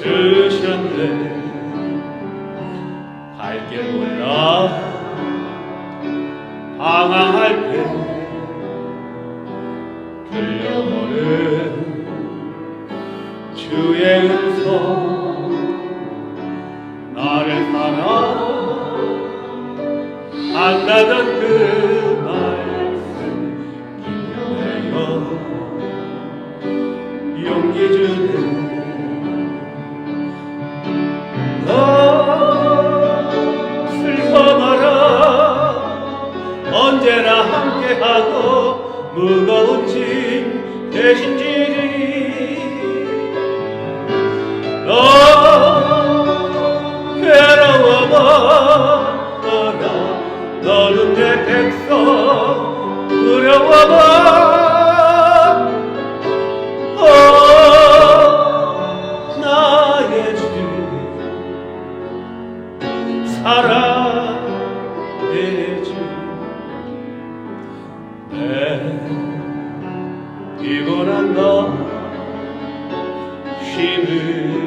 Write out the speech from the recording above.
주셨네 갈길 몰라. 방황할 때 들려오는 주의 음성 나를 사랑 한다던 그 말씀 기도해요. 용기 주는 무거운 짐 대신 지리 너 괴로워 마라 너는 내 백성 두려워 마 어, 나의 주 사랑 내 피곤한 너 힘을 아